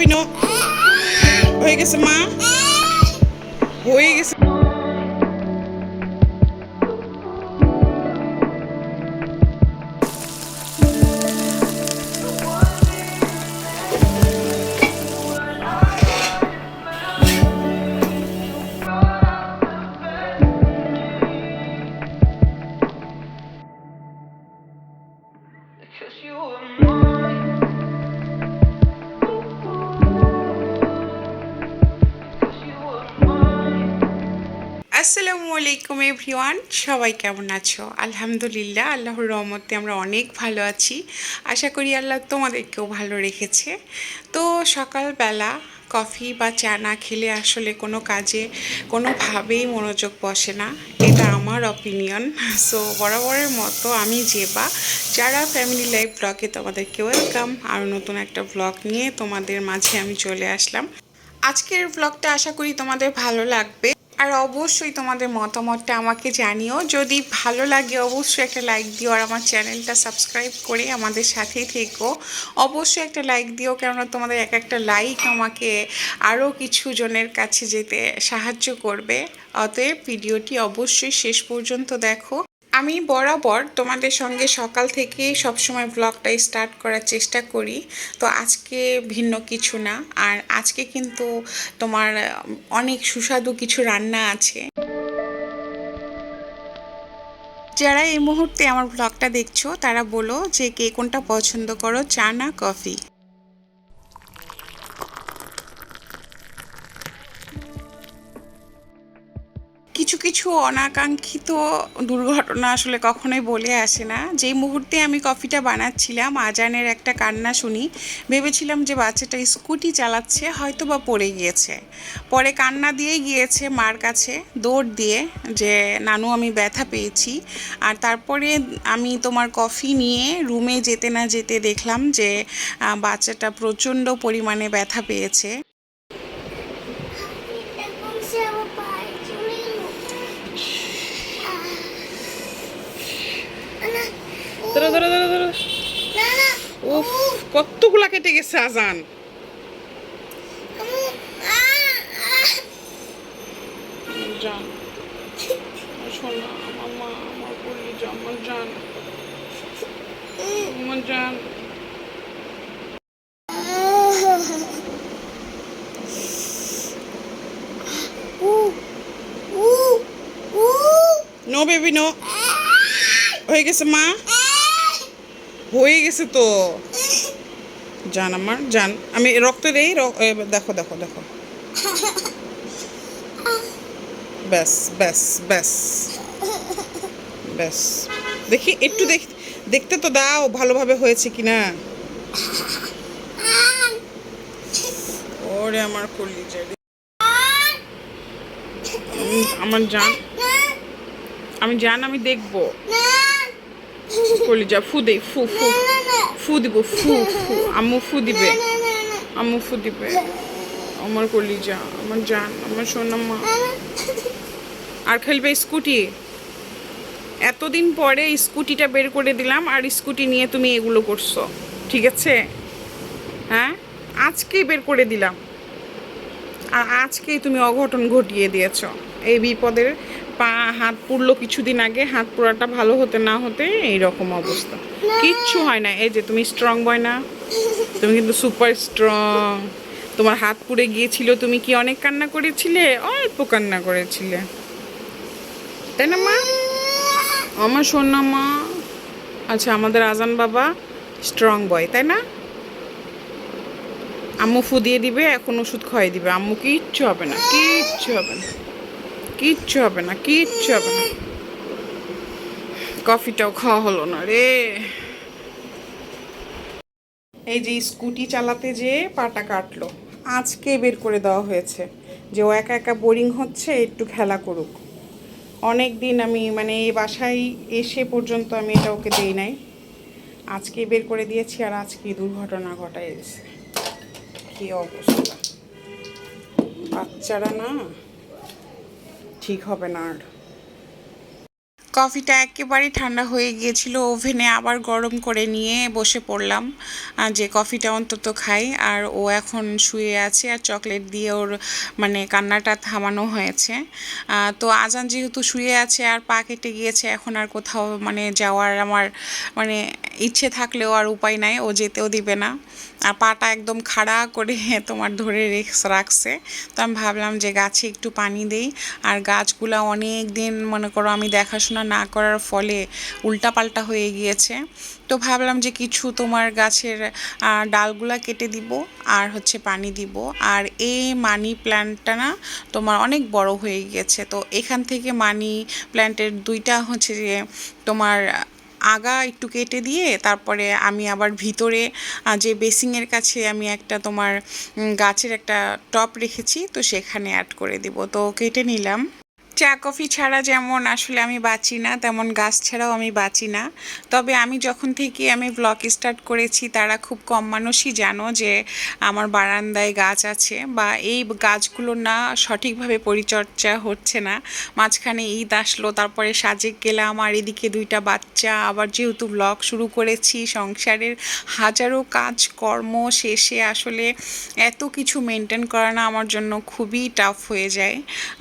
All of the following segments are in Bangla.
বেবি নো হয়ে গেছে মা হয়ে গেছে আলাইকুম এভরিওয়ান। সবাই কেমন আছো? আলহামদুলিল্লাহ, আল্লাহর রহমতে আমরা অনেক ভালো আছি। আশা করি আল্লাহ তোমাদেরকেও ভালো রেখেছে। তো সকালবেলা কফি বা চা না খেলে আসলে কোনো কাজে কোনোভাবেই মনোযোগ বসে না। এটা আমার অপিনিয়ন সো বরাবরের মতো আমি জেবা। যারা ফ্যামিলি লাইফ ব্লগে তোমাদেরকে ওয়েলকাম আর নতুন একটা ব্লগ নিয়ে তোমাদের মাঝে আমি চলে আসলাম। আজকের ব্লগটা আশা করি তোমাদের ভালো লাগবে। আর অবশ্যই তোমাদের মতামতটা আমাকে জানিও। যদি ভালো লাগে, অবশ্যই একটা লাইক দিও আর আমার চ্যানেলটা সাবস্ক্রাইব করে আমাদের সাথেই থেকো। অবশ্যই একটা লাইক দিও, কেননা তোমাদের এক একটা লাইক আমাকে আরও কিছু জনের কাছে যেতে সাহায্য করবে। অতএব ভিডিওটি অবশ্যই শেষ পর্যন্ত দেখো। আমি বরাবর তোমাদের সঙ্গে সকাল থেকেই সবসময় ব্লগটা স্টার্ট করার চেষ্টা করি। তো আজকে ভিন্ন কিছু না, আর আজকে কিন্তু তোমার অনেক সুস্বাদু কিছু রান্না আছে। যারা এই মুহূর্তে আমার ব্লগটা দেখছ, তারা বলো যে কে কোনটা পছন্দ করো, চা না কফি অনাকাঙ্ক্ষিত দুর্ঘটনা আসলে কখনোই বলে আসে না। যেই মুহূর্তে আমি কফিটা বানাচ্ছিলাম, আজানের একটা কান্না শুনি, ভেবেছিলাম যে বাচ্চাটা স্কুটি চালাচ্ছে হয়তো বা পড়ে গিয়েছে। পরে কান্না দিয়েই গিয়েছে মার কাছে, দৌড় দিয়ে যে, নানু, আমি ব্যথা পেয়েছি। আর তারপরে আমি তোমার কফি নিয়ে রুমে যেতে না যেতে দেখলাম যে বাচ্চাটা প্রচণ্ড পরিমাণে ব্যথা পেয়েছে এখন সে আমার পায়ে চলে এলো। আহ, না, ও, ধরো ধরো ধরো ধরো না, না, উফ কতগুলা কেটে গেছে আজান। জান আমার আমার জান নো বেবি, নো। হয়ে গেছে মা? হয়ে গেছে তো। জান আমার জান। আমি রক্ত দেই দেখো দেখো দেখো। ব্যাস ব্যাস ব্যাস। ব্যাস। দেখি একটু দেখ দেখতে তো দাও ভালোভাবে হয়েছে কিনা। ওরে আমার। আমি- আমার জান। আমি জান আমি দেখব। কলিজা ফু দে ফু ফু। না, না, ফু দিব ফু ফু। আম্মু ফু দিবে। আম্মু ফু দিবে। আমার কলিজা আমার জান আমার সোনাম্মা। আর খেলবে স্কুটি। এতদিন পরে স্কুটিটা বের করে দিলাম আর স্কুটি নিয়ে তুমি এগুলো করছ। ঠিক আছে? হ্যাঁ? আজকেই বের করে দিলাম। আর আজকেই তুমি অঘটন ঘটিয়ে দিয়েছ। এই বিপদের পা, হাত পুড়লো কিছুদিন আগে, হাত পোড়াটা ভালো হতে না হতে এই রকম অবস্থা। কিচ্ছু হয় না। এই যে তুমি স্ট্রং বয় না, তুমি কিন্তু সুপার স্ট্রং তোমার হাত পুড়ে গিয়েছিল, তুমি কি অনেক কান্না করেছিলে? অল্প কান্না করেছিলে। তাই না, মা? আমার সোনা মা। আচ্ছা আমাদের আজান বাবা স্ট্রং বয় তাই না? আম্মু ফু দিয়ে দিবে, এখন ওষুধ খাইয়ে দিবে। আম্মু কিচ্ছু হবে না, কিচ্ছু হবে না। কিচ্ছু হবে না, কিচ্ছু হবে না। কফিটাও খাওয়া হলো না রে। এই যে স্কুটি চালাতে যে পাটা কাটলো, আজকে বের করে দেওয়া হয়েছে যে ও একা একা বোরিং হচ্ছে, একটু খেলা করুক। অনেক দিন আমি মানে এই বাসায় এসে পর্যন্ত আমি এটা ওকে দিই নাই। আজকে বের করে দিয়েছি আর আজকে দুর্ঘটনা ঘটাইছে কি অবস্থা? বাচ্চারা না? ঠিক হবে না আর। কফিটা একেবারেই ঠান্ডা হয়ে গিয়েছিল। ওভেনে আবার গরম করে নিয়ে বসে পড়লাম যে কফিটা অন্তত খাই। আর ও এখন শুয়ে আছে আর চকলেট দিয়ে ওর মানে কান্নাটা থামানো হয়েছে। তো আজান যেহেতু শুয়ে আছে আর পা কেটে গিয়েছে, এখন আর কোথাও মানে যাওয়ার আমার মানে ইচ্ছে থাকলেও আর উপায় নাই। ও যেতেও দিবে না। আর পাটা একদম খাড়া করে তোমার ধরে রেখ- রাখছে। তো আমি ভাবলাম যে গাছে একটু পানি দেই। আর গাছগুলা অনেক দিন মনে করো, আমি দেখাশোনা না করার ফলে উল্টাপাল্টা হয়ে গিয়েছে। তো ভাবলাম যে কিছু তোমার গাছের ডালগুলা কেটে দিব আর হচ্ছে পানি দিব। আর এই মানি প্ল্যান্টটা না তোমার অনেক বড় হয়ে গিয়েছে। তো এখান থেকে মানি প্ল্যান্টের দুইটা হচ্ছে যে তোমার আগা একটু কেটে দিয়ে তারপরে আমি আবার ভিতরে যে বেসিংয়ের কাছে আমি একটা তোমার গাছের একটা টপ রেখেছি। তো সেখানে অ্যাড করে দিব। তো কেটে নিলাম। চা কফি ছাড়া যেমন আসলে আমি বাঁচি না, তেমন গাছ ছাড়াও আমি বাঁচি না। তবে আমি যখন থেকে আমি ব্লগ স্টার্ট করেছি, তারা খুব কম মানুষই জানো যে আমার বারান্দায় গাছ আছে বা এই গাছগুলো না সঠিকভাবে পরিচর্যা হচ্ছে না। মাঝখানে ঈদ আসলো, তারপরে সাজেক গেলাম, আর এদিকে দুইটা বাচ্চা। আবার যেহেতু ব্লগ শুরু করেছি, সংসারের হাজারো কাজকর্ম শেষে আসলে এত কিছু মেনটেন করা না আমার জন্য খুবই টাফ হয়ে যায়।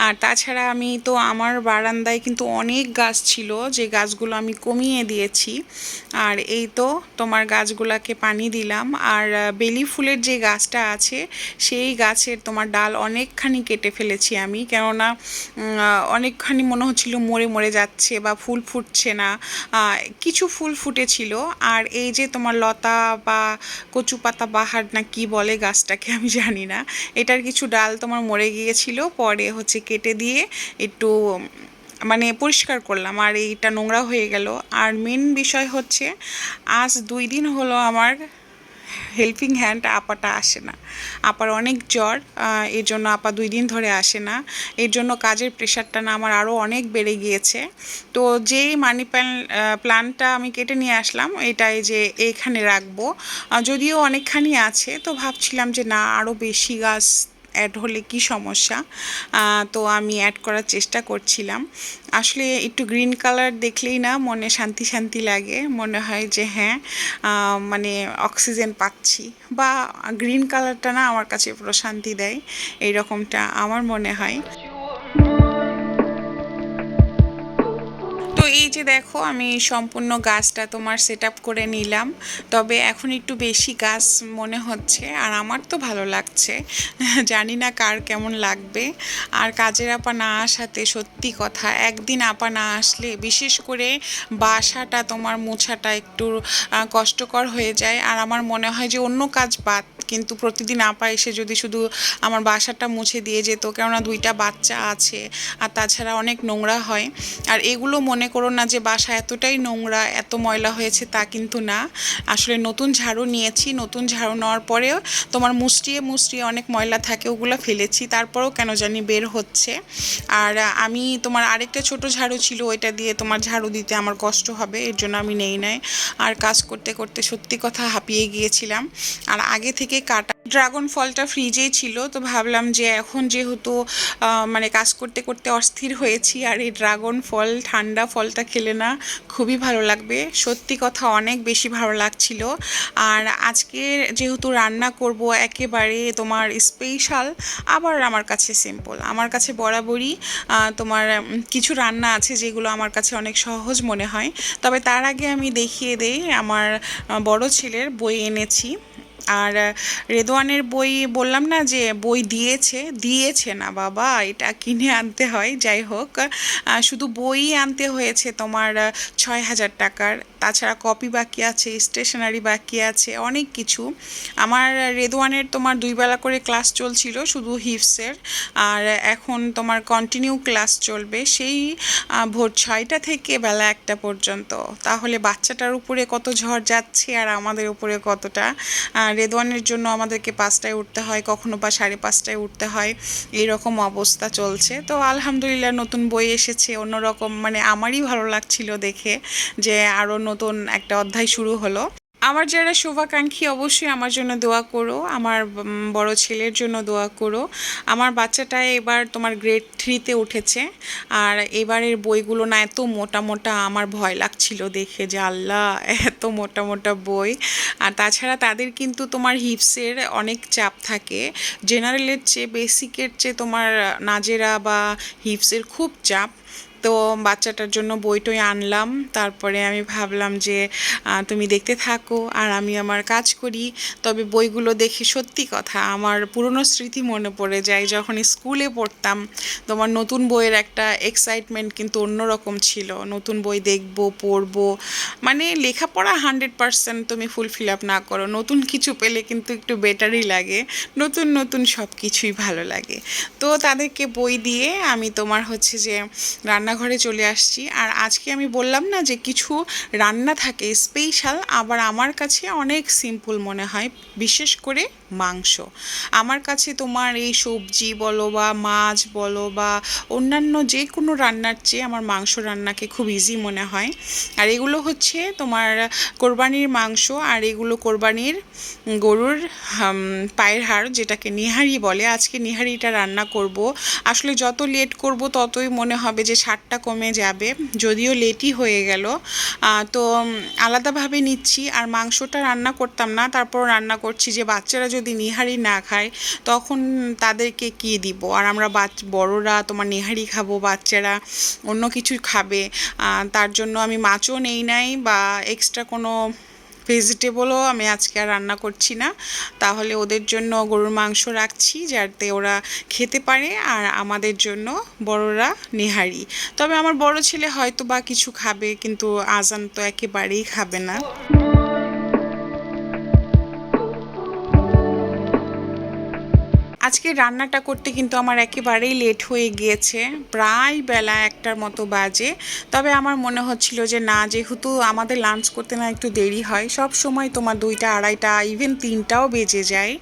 আর তাছাড়া আমি তো আমার বারান্দায় কিন্তু অনেক গাছ ছিল, যে গাছগুলো আমি কমিয়ে দিয়েছি। আর এই তো তোমার গাছগুলাকে পানি দিলাম। আর বেলি ফুলের যে গাছটা আছে, সেই গাছের তোমার ডাল অনেকখানি কেটে ফেলেছি আমি। কেননা অনেকখানি মনে হচ্ছিল মরে মরে যাচ্ছে বা ফুল ফুটছে না। কিছু ফুল ফুটেছিল। আর এই যে তোমার লতা বা কচু পাতা বাহার না কি বলে গাছটাকে, আমি জানি না। এটার কিছু ডাল তোমার মরে গিয়েছিল, পরে হচ্ছে কেটে দিয়ে একটু মানে পরিষ্কার করলাম। আর এইটা নোংরা হয়ে গেল। আর মেন বিষয় হচ্ছে, আজ দুই দিন হলো আমার হেল্পিং হ্যান্ড আপাটা আসে না। আপার অনেক জ্বর এর জন্য আপা দুই দিন ধরে আসে না। এর জন্য কাজের প্রেশারটা না আমার আরও অনেক বেড়ে গিয়েছে। তো যেই মানি প্ল্যান প্ল্যানটা আমি কেটে নিয়ে আসলাম, এটাই যে এইখানে রাখব। যদিও অনেকখানি আছে, তো ভাবছিলাম যে না আরও বেশি গাছ অ্যাড হলে কি সমস্যা? তো আমি অ্যাড করার চেষ্টা করছিলাম। আসলে একটু গ্রিন কালার দেখলেই না মনে শান্তি শান্তি লাগে। মনে হয় যে হ্যাঁ মানে অক্সিজেন পাচ্ছি। বা গ্রিন কালারটা না আমার কাছে প্রশান্তি দেয়। এই রকমটা আমার মনে হয়। তো এই যে দেখো, আমি সম্পূর্ণ গাছটা তোমার সেট করে নিলাম। তবে এখন একটু বেশি গাছ মনে হচ্ছে, আর আমার তো ভালো লাগছে। জানি না কার কেমন লাগবে। আর কাজের আপা না আসাতে সত্যি কথা, একদিন আপা না আসলে, বিশেষ করে বাসাটা তোমার মোছাটা একটু কষ্টকর হয়ে যায়। আর আমার মনে হয় যে অন্য কাজ বাদ কিন্তু প্রতিদিন আপা এসে যদি শুধু আমার বাসাটা মুছে দিয়ে যেত, কেননা দুইটা বাচ্চা আছে আর তাছাড়া অনেক নোংরা হয়। আর এগুলো মনে করো না যে বাসা এতটাই নোংরা, এত ময়লা হয়েছে তা কিন্তু না। আসলে নতুন ঝাড়ু নিয়েছি, নতুন ঝাড়ু নেওয়ার পরেও তোমার মুষ্টিয়ে মুষ্টিয়ে অনেক ময়লা থাকে, ওগুলো ফেলেছি, তারপরেও কেন জানি বের হচ্ছে। আর আমি তোমার আরেকটা ছোট ঝাড়ু ছিল, ওইটা দিয়ে তোমার ঝাড়ু দিতে আমার কষ্ট হবে, এর জন্য আমি নেই নাই। আর কাজ করতে করতে সত্যি কথা হাঁপিয়ে গিয়েছিলাম। আর আগে থেকে কাটা। ড্রাগন ফলটা ফ্রিজেই ছিল, তো ভাবলাম যে এখন যেহেতু মানে কাজ করতে করতে অস্থির হয়েছি, আর এই ড্রাগন ফল, ঠান্ডা ফলটা খেলে না খুবই ভালো লাগবে। সত্যি কথা অনেক বেশি ভালো লাগছিল। আর আজকে যেহেতু রান্না করব একেবারে তোমার স্পেশাল আবার আমার কাছে সিম্পল আমার কাছে বরাবরই তোমার কিছু রান্না আছে যেগুলো আমার কাছে অনেক সহজ মনে হয়। তবে তার আগে আমি দেখিয়ে দেই, আমার বড় ছেলের বই এনেছি। আর আহ, রেদওয়ানের বই বললাম না যে বই দিয়েছে দিয়েছে না বাবা এটা কিনে আনতে হয় যাই হোক। শুধু বই আনতে হয়েছে তোমার ছয় হাজার টাকার। তাছাড়া কপি বাকি আছে স্টেশনারি বাকি আছে অনেক কিছু। আমার রেদওয়ানের তোমার দুই বেলা করে ক্লাস চলছিল শুধু হিপসের আর এখন তোমার কন্টিনিউ ক্লাস চলবে সেই ভোর ছয়টা থেকে বেলা একটা পর্যন্ত। তাহলে বাচ্চাটার উপরে কত ঝড় যাচ্ছে আর আমাদের উপরে কতটা রেদওয়ানের জন্য আমাদেরকে পাঁচটায় উঠতে হয়, কখনো বা সাড়ে পাঁচটায় উঠতে হয় এই রকম অবস্থা চলছে। তো আলহামদুলিল্লাহ নতুন বই এসেছে, অন্যরকম মানে আমারই ভালো লাগছিল দেখে যে আরও নতুন একটা অধ্যায় শুরু হলো। আমার যারা শুভাকাঙ্ক্ষী, অবশ্যই আমার জন্য দোয়া করো। আমার বড় ছেলের জন্য দোয়া করো। আমার বাচ্চাটা এবার তোমার গ্রেড থ্রিতে উঠেছে। আর এবারের বইগুলো না, এত মোটা মোটা আমার ভয় লাগছিল দেখে যে আল্লাহ, এত মোটা মোটা বই। আর তাছাড়া তাদের কিন্তু তোমার হিপসের অনেক চাপ থাকে। জেনারেলের চেয়ে বেসিকের চেয়ে তোমার, নাজেরা বা হিপসের খুব চাপ। তো বাচ্চাটার জন্য বইটই আনলাম। তারপরে আমি ভাবলাম যে তুমি দেখতে থাকো আর আমি আমার কাজ করি। তবে বইগুলো দেখে সত্যি কথা আমার পুরনো স্মৃতি মনে পড়ে যায়। যখন স্কুলে পড়তাম, তোমার নতুন বইয়ের একটা এক্সাইটমেন্ট কিন্তু অন্যরকম ছিল। নতুন বই দেখব, পড়ব মানে লেখাপড়া হান্ড্রেড পার্সেন্ট তুমি ফুলফিল আপ না করো। নতুন কিছু পেলে কিন্তু একটু বেটারই লাগে। নতুন নতুন সব কিছুই ভালো লাগে। তো তাদেরকে বই দিয়ে আমি তোমার হচ্ছে যে রান্নাঘরে চলে আসছি। আর আজকে আমি বললাম না যে কিছু রান্না থাকে স্পেশাল আবার আমার কাছে অনেক সিম্পল মনে হয়, বিশেষ করে মাংস। আমার কাছে তোমার এই সবজি বলো বা মাছ বলো বা অন্যান্য যে কোনো রান্নার চেয়ে আমার মাংস রান্নাকে খুব ইজি মনে হয়। আর এগুলো হচ্ছে তোমার কোরবানির মাংস আর এগুলো কোরবানির গরুর পায়ের হাড় যেটাকে নিহারি বলে। আজকে নিহারিটা রান্না করব। আসলে যত লেট করব ততই মনে হবে যে স্বাদটা কমে যাবে। যদিও লেটই হয়ে গেল। তো আলাদাভাবে নিচ্ছি। আর মাংসটা রান্না করতাম না। তারপর রান্না করছি যে বাচ্চারা যদি নিহারি না খায়, তখন তাদেরকে কি দিব? আর আমরা বাচ, বড়রা তোমার নিহারি খাব, বাচ্চারা অন্য কিছু খাবে। তার জন্য আমি মাছও নেই নাই বা এক্সট্রা কোনো ভেজিটেবলও আমি আজকে আর রান্না করছি না। তাহলে ওদের জন্য গরুর মাংস রাখছি যাতে ওরা খেতে পারে আর আমাদের জন্য বড়রা নেহারি। তবে আমার বড় ছেলে হয়তো বা কিছু খাবে, কিন্তু আজান তো একেবারেই খাবে না। as আজকে রান্নাটা করতে কিন্তু আমার একেবারেই লেট হয়ে গিয়েছে। প্রায় বেলা একটার মতো বাজে। তবে আমার মনে হচ্ছিল যে, না, যেহেতু আমাদের লাঞ্চ করতে না একটু দেরি হয়, সব সময় তোমার দুইটা, আড়াইটা ইভেন তিনটাও বেজে যায়।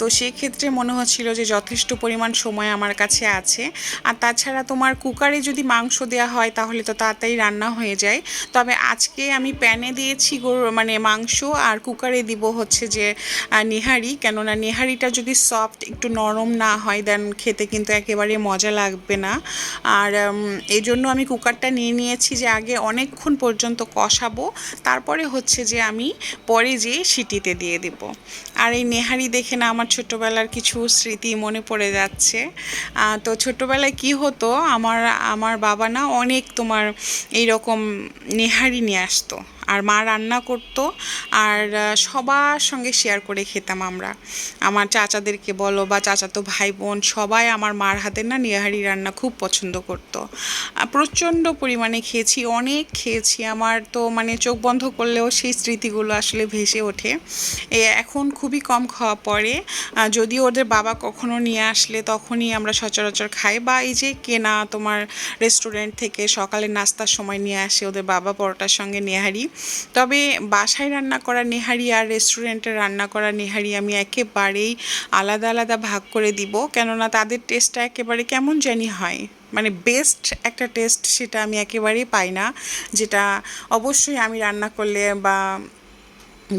তো সেক্ষেত্রে মনে হচ্ছিল যে, যথেষ্ট পরিমাণ সময় আমার কাছে আছে। আর তাছাড়া তোমার কুকারে যদি মাংস দেওয়া হয়, তাহলে তো তাড়াতাড়ি রান্না হয়ে যায়। তবে আজকে আমি প্যানে দিয়েছি গরু মানে মাংস, আর কুকারে দিব হচ্ছে যে নেহারি। কেননা নেহারিটা যদি সফট একটু নরম না হয় দেন খেতে কিন্তু একেবারে মজা লাগবে না। আর এই জন্য আমি কুকারটা নিয়ে নিয়েছি যে আগে অনেকক্ষণ পর্যন্ত কষাবো, তারপরে হচ্ছে যে আমি পরে যে সিটিতে দিয়ে দেব। আর এই নেহারি দেখে না আমার ছোটোবেলার কিছু স্মৃতি মনে পড়ে যাচ্ছে। তো ছোটোবেলায় কি হতো, আমার আমার বাবা না অনেক তোমার এই রকম নেহারি নিয়ে আসতো। আর মা রান্না করতো আর সবার সঙ্গে শেয়ার করে খেতাম আমরা। আমার চাচাদেরকে বলো বা চাচাতো ভাই বোন সবাই আমার মার হাতের না নিহারি রান্না খুব পছন্দ করতো। প্রচণ্ড পরিমাণে খেয়েছি, অনেক খেয়েছি। আমার তো মানে চোখ বন্ধ করলেও সেই স্মৃতিগুলো আসলে ভেসে ওঠে। এখন খুবই কম খাওয়া পড়ে। যদি ওদের বাবা কখনো নিয়ে আসলে তখনই আমরা সচরাচর খাই বা এই যে কেনা তোমার রেস্টুরেন্ট থেকে সকালে নাস্তার সময় নিয়ে আসে ওদের বাবা পরোটার সঙ্গে নেহারি। তবে বাসায় রান্না করা নেহারি আর রেস্টুরেন্টে রান্না করা নেহারি আমি একেবারেই আলাদা আলাদা ভাগ করে দিব। কেননা তাদের টেস্টটা একেবারে কেমন জানি হয়। মানে বেস্ট একটা টেস্ট সেটা আমি একেবারেই পাই না। যেটা অবশ্যই আমি রান্না করলে বা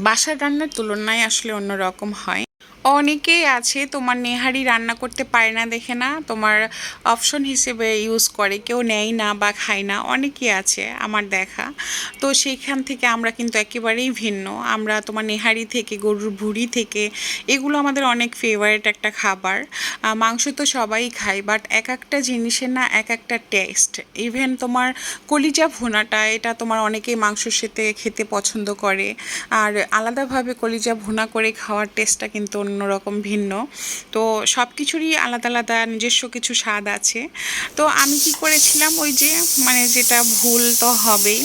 বাসার রান্নার তুলনায় আসলে অন্যরকম হয়। অনেকেই আছে, তোমার নেহারি রান্না করতে পারে না দেখে না, তোমার অপশন হিসেবে ইউজ করে, কেউ নেয় না বা খায় না, অনেকেই আছে আমার দেখা। তো সেইখান থেকে আমরা কিন্তু একেবারেই ভিন্ন। আমরা তোমার নেহারি থেকে, গরুর ভুড়ি থেকে, এগুলো আমাদের অনেক ফেভারিট একটা খাবার। মাংস তো সবাই খায় বাট এক একটা জিনিসের না এক একটা টেস্ট ইভেন তোমার কলিজা ভুনাটা, এটা তোমার অনেকেই মাংসর সাথে খেতে পছন্দ করে। আর আলাদাভাবে কলিজা ভুনা করে খাওয়ার টেস্টটা কিন্তু অন্যরকম ভিন্ন। তো সব কিছুরই আলাদা আলাদা নিজস্ব কিছু স্বাদ আছে। তো আমি কি করেছিলাম ওই যে মানে যেটা ভুল তো হবেই।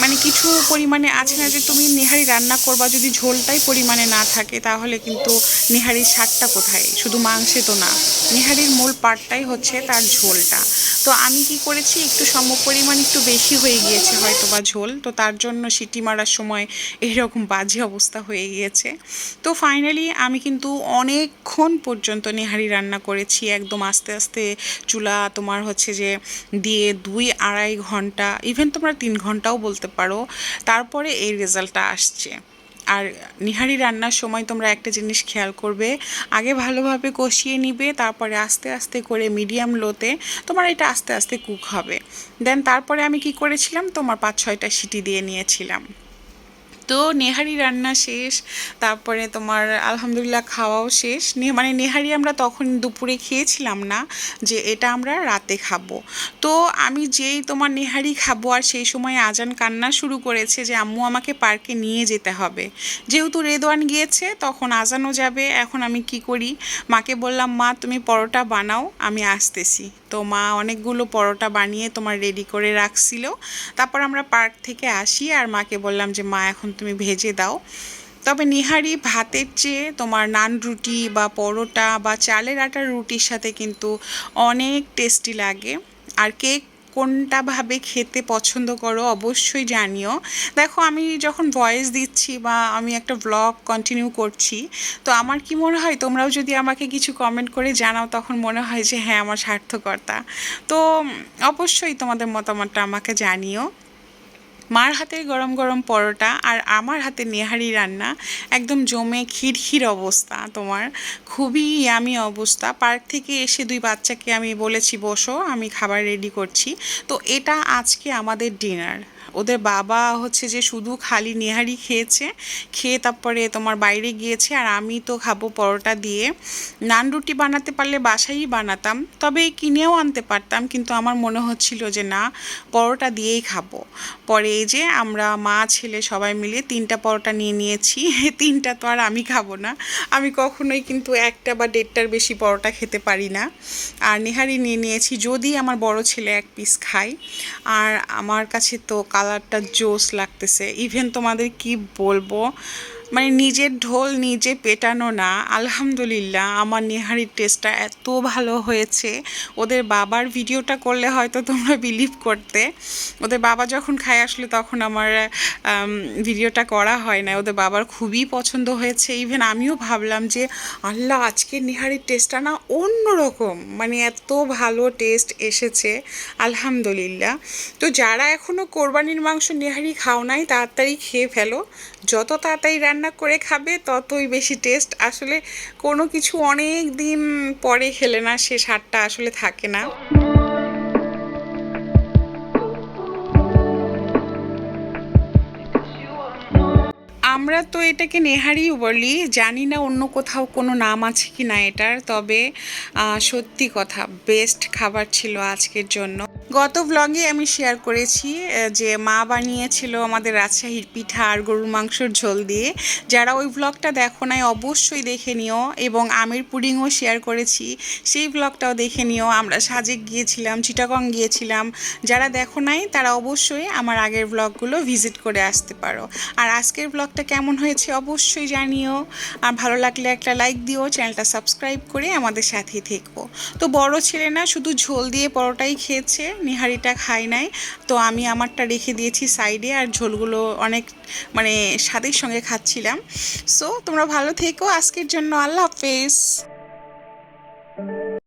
মানে কিছু পরিমাণে আছে না যে তুমি নেহারি রান্না করবা, যদি ঝোলটাই পরিমাণে না থাকে তাহলে কিন্তু নেহারির স্বাদটা কোথায়? শুধু মাংসে তো না। নেহারির মূল পার্টটাই হচ্ছে তার ঝোলটা। তো আমি কি করেছি, একটু সম পরিমাণ একটু বেশি হয়ে গিয়েছে হয়তো বা ঝোল। তো তার জন্য সিটি মারার সময় এইরকম বাজে অবস্থা হয়ে গিয়েছে। তো ফাইনালি আমি কিন্তু অনেকক্ষণ পর্যন্ত নেহারি রান্না করেছি। একদম আস্তে আস্তে চুলা তোমার হচ্ছে যে দিয়ে দুই আড়াই ঘণ্টা ইভেন তোমরা তিন ঘন্টাও বলতে পারো, তারপরে এই রেজাল্টটা আসছে। আর নিহারি রান্নার সময় তোমরা একটা জিনিস খেয়াল করবে, আগে ভালোভাবে কষিয়ে নিবে, তারপরে আস্তে আস্তে করে মিডিয়াম লোতে তোমার এটা আস্তে আস্তে কুক হবে। দেন তারপরে আমি কি করেছিলাম? তোমার পাঁচ, ছয়টা সিটি দিয়ে নিয়েছিলাম। তো নেহারি রান্না শেষ, তারপরে তোমার আলহামদুলিল্লাহ খাওয়াও শেষ। মানে নেহারি আমরা তখন দুপুরে খেয়েছিলাম না যে এটা আমরা রাতে খাব। তো আমি যেই তোমার নেহারি খাব আর সেই সময় আজান কান্না শুরু করেছে যে, আম্মু, আমাকে পার্কে নিয়ে যেতে হবে। যেহেতু রেদওয়ান গিয়েছে, তখন আজানও যাবে। এখন আমি কি করি? মাকে বললাম, মা, তুমি পরোটা বানাও, আমি আসতেছি। তো মা অনেকগুলো পরোটা বানিয়ে তোমার রেডি করে রাখছিল। তারপর আমরা পার্ক থেকে আসি আর মাকে বললাম যে, মা, এখন তুমি ভেজে দাও। তবে নিহারি ভাতের চেয়ে তোমার নান রুটি বা পরোটা বা চালের আটার রুটির সাথে কিন্তু অনেক টেস্টি লাগে। আর কেক কোনটা ভাবে খেতে পছন্দ করো অবশ্যই জানিও। দেখো আমি যখন ভয়েস দিচ্ছি বা আমি একটা ব্লগ কন্টিনিউ করছি, তো আমার কি মনে হয় তোমরাও যদি আমাকে কিছু কমেন্ট করে জানাও তখন মনে হয় যে হ্যাঁ আমার সার্থকতা। তো অবশ্যই তোমাদের মতামতটা আমাকে জানিও। মার হাতের গরম গরম পরোটা আর আমার হাতে নেহারি রান্না একদম জমে খিরখির অবস্থা তোমার। খুবই ইয়ামি অবস্থা। পার্ক থেকে এসে দুই বাচ্চাকে আমি বলেছি, বসো, আমি খাবার রেডি করছি। তো এটা আজকে আমাদের ডিনার ওদের বাবা হচ্ছে যে শুধু খালি নেহারি খেয়েছে, খেয়ে তারপরে তোমার বাইরে গিয়েছে আর আমি তো খাব পরোটা দিয়ে। নান রুটি বানাতে পারলে বাসায়ই বানাতাম, তবে কিনেও আনতে পারতাম, কিন্তু আমার মনে হচ্ছিল যে না, পরোটা দিয়েই খাব। পরে এই যে আমরা মা, ছেলে সবাই মিলে তিনটা পরোটা নিয়ে নিয়েছি, তিনটা তো আর আমি খাব না। আমি কখনোই কিন্তু একটা বা দেড়টার বেশি পরোটা খেতে পারি না। আর নেহারি নিয়ে নিয়েছি, যদি আমার বড় ছেলে এক পিস খায়। আর আমার কাছে তো কালারটা জোস লাগতেছে। ইভেন তোমাদের কি বলব মানে নিজের ঢোল নিজে পেটানো না, আলহামদুলিল্লাহ আমার নেহারির টেস্টটা এত ভালো হয়েছে। ওদের বাবার ভিডিওটা করলে হয়তো তোমরা বিলিভ করতে। ওদের বাবা যখন খায় আসলে তখন আমার ভিডিওটা করা হয় না ওদের বাবার খুবই পছন্দ হয়েছে। ইভেন আমিও ভাবলাম যে, আল্লাহ আজকে নেহারির টেস্টটা না অন্যরকম। মানে এত ভালো টেস্ট এসেছে, আলহামদুলিল্লাহ। তো যারা এখনও কোরবানির মাংস নেহারি খাও নাই, তাড়াতাড়ি খেয়ে ফেলো। যত তাড়াতাড়ি রান্না করে খাবে, ততই বেশি টেস্ট আসলে কোনো কিছু অনেক দিন পরে খেলে না, সে স্বাদটা আসলে থাকে না। আমরা তো এটাকে নেহারি বলি, জানি না অন্য কোথাও কোনো নাম আছে কি না এটার, তবে সত্যি কথা বেস্ট খাবার ছিল আজকের জন্য। গত ব্লগে আমি শেয়ার করেছি যে মা বানিয়েছিল আমাদের রাজশাহীর পিঠা আর গরুর মাংসর ঝোল দিয়ে। যারা ওই ব্লগটা দেখো নাই, অবশ্যই দেখে নিও এবং আমের পুডিংও শেয়ার করেছি। সেই ব্লগটাও দেখে নিও। আমরা সাজেক গিয়েছিলাম, চিটাগং গিয়েছিলাম। যারা দেখো নাই, তারা অবশ্যই আমার আগের ব্লগগুলো ভিজিট করে আসতে পারো। আর আজকের ব্লগটা কেমন হয়েছে অবশ্যই জানিও। আর ভালো লাগলে একটা লাইক দিও চ্যানেলটা সাবস্ক্রাইব করে আমাদের সাথেই থেকো। তো বড় ছেলে না, শুধু ঝোল দিয়ে পরোটাই খেয়েছে, নিহারিটা খাই নাই। তো আমি আমারটা রেখে দিয়েছি সাইডে আর ঝোলগুলো অনেক মানে স্বাদের সঙ্গে খাচ্ছিলাম। সো তোমরা ভালো থেকো, আজকের জন্য আল্লাহ হাফেজ।